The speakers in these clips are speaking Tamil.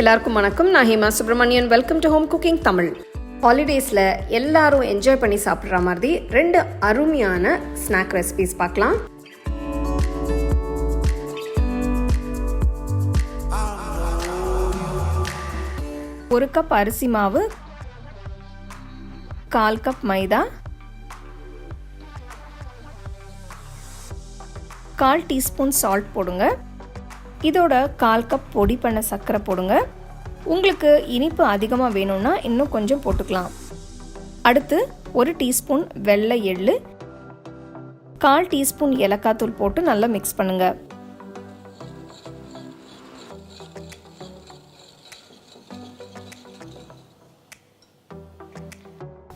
எல்லாருக்கும் வணக்கம். நான் Hema Subramanian welcome to home cooking Tamil ஹாலிடேஸில் எல்லாரும் என்ஜாய் பண்ணி சாப்பிட்ற மாதிரி ரெண்டு அருமையான ஸ்நாக் ரெசிபிஸ் பார்க்கலாம். ஒரு கப் அரிசி மாவு கால் கப் மைதா கால் டீஸ்பூன் சால்ட் போடுங்க. இதோட கால் கப் பொடி பண்ண சர்க்கரை போடுங்க. உங்களுக்கு இனிப்பு அதிகமாக வேணும்னா இன்னும் கொஞ்சம் போட்டுக்கலாம். அடுத்து ஒரு டீஸ்பூன் வெள்ளை எள்ளு கால் டீஸ்பூன் ஏலக்காய் தூள் போட்டு நல்லா மிக்ஸ் பண்ணுங்கள்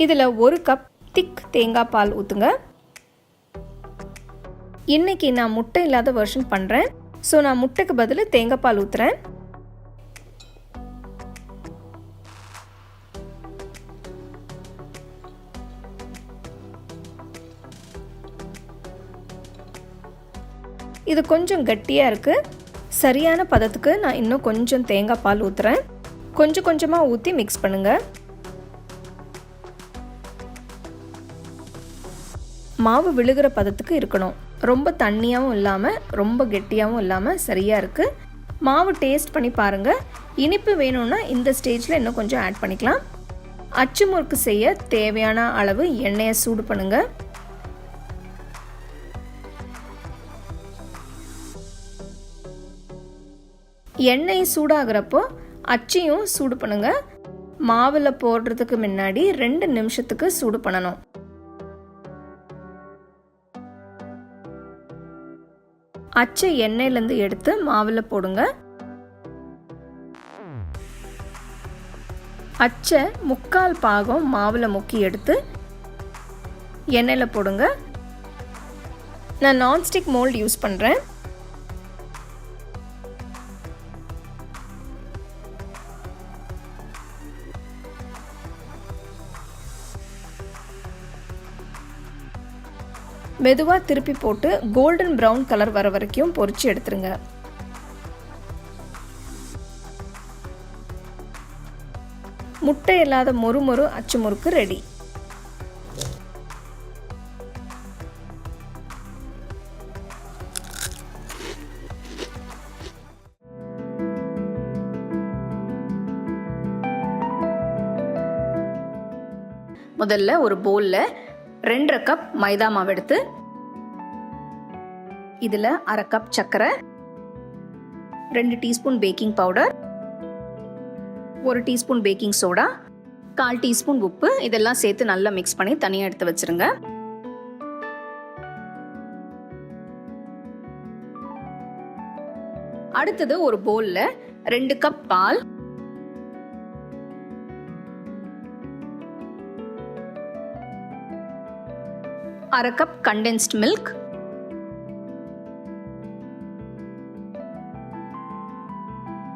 இதில் ஒரு கப் திக் தேங்காய் பால் ஊற்றுங்க இன்னைக்கு நான் முட்டை இல்லாத வெர்ஷன் பண்ணுறேன் ஸோ நான் முட்டைக்கு பதில் தேங்காய் பால் ஊற்றுறேன் இது கொஞ்சம் கட்டியாக இருக்குது சரியான பதத்துக்கு நான் இன்னும் கொஞ்சம் தேங்காய் பால் ஊற்றுறேன் கொஞ்சம் கொஞ்சமாக ஊற்றி மிக்ஸ் பண்ணுங்கள் மாவு விழுகிற பதத்துக்கு இருக்கணும். ரொம்ப தண்ணியாகவும் இல்லாமல் ரொம்ப கெட்டியாகவும் இல்லாமல் சரியாக இருக்குது மாவு டேஸ்ட் பண்ணி பாருங்கள் இனிப்பு வேணும்னா இந்த ஸ்டேஜில் இன்னும் கொஞ்சம் ஆட் பண்ணிக்கலாம். அச்சு முறுக்கு செய்ய தேவையான அளவு எண்ணெயை சூடு பண்ணுங்கள் எண்ணெய் சூடாகிறப்போ அச்சையும் சூடு பண்ணுங்கள் மாவில் போடுறதுக்கு முன்னாடி ரெண்டு நிமிஷத்துக்கு சூடு பண்ணணும். அச்சை எண்ணெயிலேருந்து எடுத்து மாவில் போடுங்க. அச்சை முக்கால் பாகம் மாவில் முக்கி எடுத்து எண்ணெயில் போடுங்க. நான் நான்ஸ்டிக் மோல்டு யூஸ் பண்ணுறேன் மெதுவாக திருப்பி போட்டு கோல்டன் ப்ரௌன் கலர் வர வரைக்கும் பொரிச்சு எடுத்துருங்க. முட்டை இல்லாத மொறு மொறு அச்சு முறுக்கு ரெடி முதல்ல ஒரு பவுலில் ரெண்டரை கப் மைதா மாவு எடுத்து இதில் அரை கப் சர்க்கரை ரெண்டு டீஸ்பூன் பேக்கிங் பவுடர் ஒரு டீஸ்பூன் பேக்கிங் சோடா கால் டீஸ்பூன் உப்பு இதெல்லாம் சேர்த்து நல்லா மிக்ஸ் பண்ணி தனியாக எடுத்து வச்சிருங்க. அடுத்தது ஒரு பவுலில் ரெண்டு கப் பால் அரை கப் கண்டென்ஸ்ட் மில்க்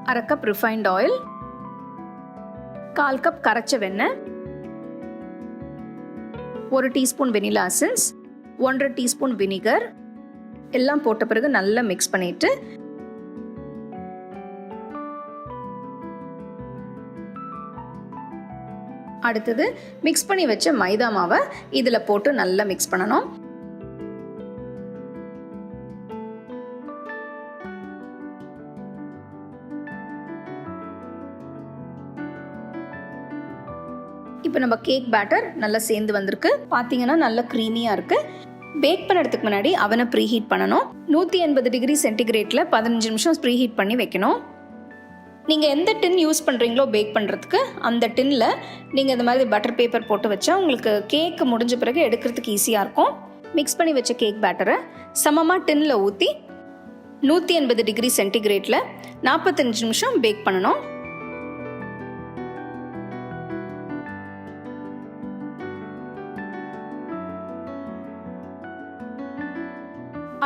அரை கப் ரிஃபைன்ட் ஆயில் கால் கப் கரைச்ச வெண்ணெய். ஒரு டீஸ்பூன் வெனிலா அசன்ஸ் ஒன்றரை டீஸ்பூன் வினிகர் எல்லாம் போட்ட பிறகு நல்லா மிக்ஸ் பண்ணிட்டு அடுத்தது மிக்ஸ் பண்ணி வச்ச மைதா மாவை இதில் போட்டு நல்லா மிக்ஸ் பண்ணணும். இப்போ நம்ம கேக் பேட்டர் நல்லா சேர்ந்து வந்திருக்கு. பார்த்தீங்கன்னா நல்லா க்ரீமியாக இருக்குது பேக் பண்ணுறதுக்கு முன்னாடி அவனை ப்ரீ ஹீட் பண்ணணும். நூற்றி எண்பது டிகிரி சென்டிகிரேட்டில் பதினஞ்சு நிமிஷம் ப்ரீ ஹீட் பண்ணி வைக்கணும். நீங்கள் எந்த டின் யூஸ் பண்ணுறீங்களோ பேக் பண்ணுறதுக்கு அந்த டின்னில் நீங்கள் இந்த மாதிரி பட்டர் பேப்பர் போட்டு வச்சா உங்களுக்கு கேக் முடிஞ்ச பிறகு எடுக்கிறதுக்கு ஈஸியாக இருக்கும். மிக்ஸ் பண்ணி வச்ச கேக் பேட்டரை சமமாக டின்னில் ஊற்றி நூற்றி எண்பது டிகிரி சென்டிகிரேட்டில் நாற்பத்தஞ்சு நிமிஷம் பேக் பண்ணணும்.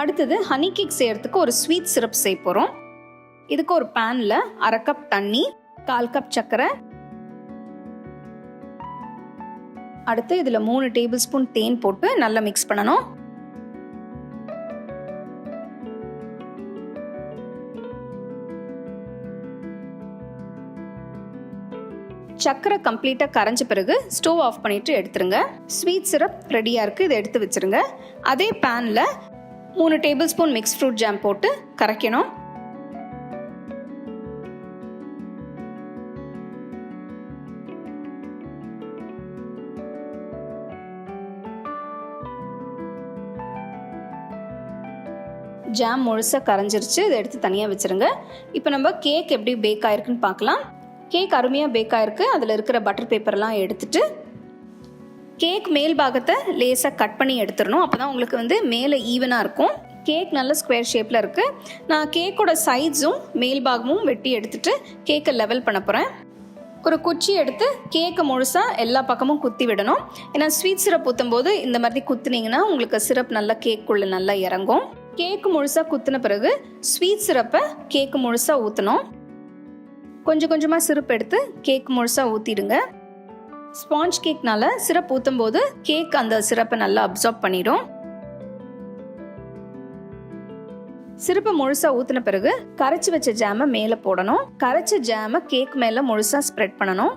அடுத்தது ஹனி கேக் செய்கிறதுக்கு ஒரு ஸ்வீட் சிரப் செய்ய போகிறோம் இதுக்கு ஒரு பேனில் அரை கப் தண்ணி கால் கப் சர்க்கரை அடுத்து இதில் மூணு டேபிள் ஸ்பூன் தேன் போட்டு நல்லா மிக்ஸ் பண்ணணும். சக்கரை கம்ப்ளீட்டாக கரைஞ்ச பிறகு ஸ்டோவ் ஆஃப் பண்ணிட்டு எடுத்துருங்க. ஸ்வீட் சிரப் ரெடியாக இருக்குது இதை எடுத்து வச்சிருங்க. அதே பேனில் மூணு table spoon mix fruit jam போட்டு கரைக்கணும். ஜாம் முழுசாக கரைஞ்சிருச்சு. இதை எடுத்து தனியாக வச்சுருங்க. இப்போ நம்ம கேக் எப்படி பேக் ஆயிருக்குன்னு பார்க்கலாம். கேக் அருமையாக பேக் ஆயிருக்கு. அதில் இருக்கிற பட்டர் பேப்பர்லாம் எடுத்துட்டு கேக் மேல் பாகத்தை லேசாக கட் பண்ணி எடுத்துடணும். அப்போ தான் உங்களுக்கு வந்து மேலே ஈவனாக இருக்கும். கேக் நல்ல ஸ்கொயர் ஷேப்பில் இருக்குது நான் கேக்கோட சைட்ஸும் மேல் பாகமும் வெட்டி எடுத்துட்டு கேக்கை லெவல் பண்ண போகிறேன் ஒரு குச்சி எடுத்து கேக்கை முழுசாக எல்லா பக்கமும் குத்தி விடணும். ஏன்னா ஸ்வீட் சிரப் ஊற்றும் போது இந்த மாதிரி குத்துனீங்கன்னா உங்களுக்கு சிரப் நல்லா கேக்குள்ளே நல்லா இறங்கும். கேக்கு முழுசாக குத்தின பிறகு ஸ்வீட் சிரப்பை கேக்கு முழுசாக ஊற்றணும் கொஞ்சம் கொஞ்சமாக சிரப் எடுத்து கேக் முழுசாக ஊற்றிடுங்க ஸ்பாஞ்ச் கேக்னால சிரப் ஊற்றும் போது கேக் அந்த சிரப்பை நல்லா அப்சார்ப் பண்ணிடும். சிரப்பை முழுசாக ஊற்றின பிறகு கரைச்சி வச்ச ஜாமை மேலே போடணும். கரைச்ச ஜாமை கேக் மேலே முழுசாக ஸ்ப்ரெட் பண்ணணும்.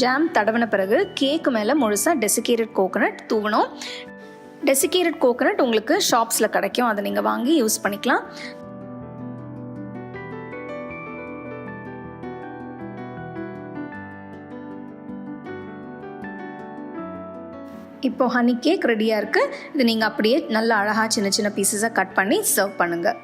ஜாம் தடவின பிறகு கேக்கு மேலே முழுசாக டெசிகேட்டட் கோகோனட் தூவணும். டெசிகேட்டட் கோகோனட் உங்களுக்கு ஷாப்ஸில் கிடைக்கும். அதை நீங்கள் வாங்கி யூஸ் பண்ணிக்கலாம். இப்போ ஹனி கேக் ரெடியாக இருக்குது இது நீங்கள் அப்படியே நல்ல அழகாக சின்ன சின்ன பீசஸாக கட் பண்ணி சர்வ் பண்ணுங்கள்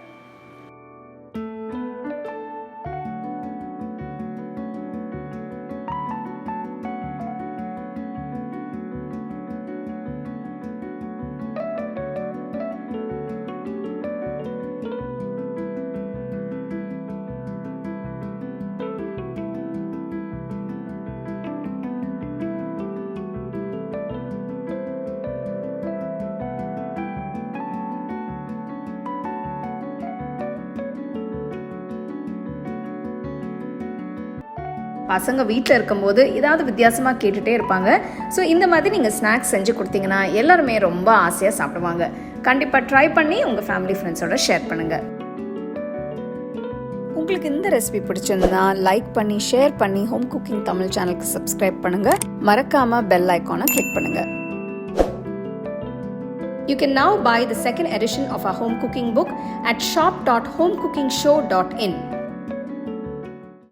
பசங்க வீட்டில் இருக்கும்போது ஏதாவது வித்தியாசமாக கேட்டுகிட்டே இருப்பாங்க. ஸோ இந்த மாதிரி நீங்கள் ஸ்நாக்ஸ் செஞ்சு கொடுத்தீங்கன்னா எல்லாருமே ரொம்ப ஆசையாக சாப்பிடுவாங்க. கண்டிப்பாக ட்ரை பண்ணி உங்கள் ஃபேமிலி ஃப்ரெண்ட்ஸோட ஷேர் பண்ணுங்கள் உங்களுக்கு இந்த ரெசிபி பிடிச்சிருந்தா லைக் பண்ணி ஷேர் பண்ணி ஹோம் குக்கிங் தமிழ் சேனலுக்கு சப்ஸ்கிரைப் பண்ணுங்கள் மறக்காமல் பெல் ஐக்கானை கிளிக் பண்ணுங்கள் You can now buy the second edition of our home cooking book at shop.homecookingshow.in.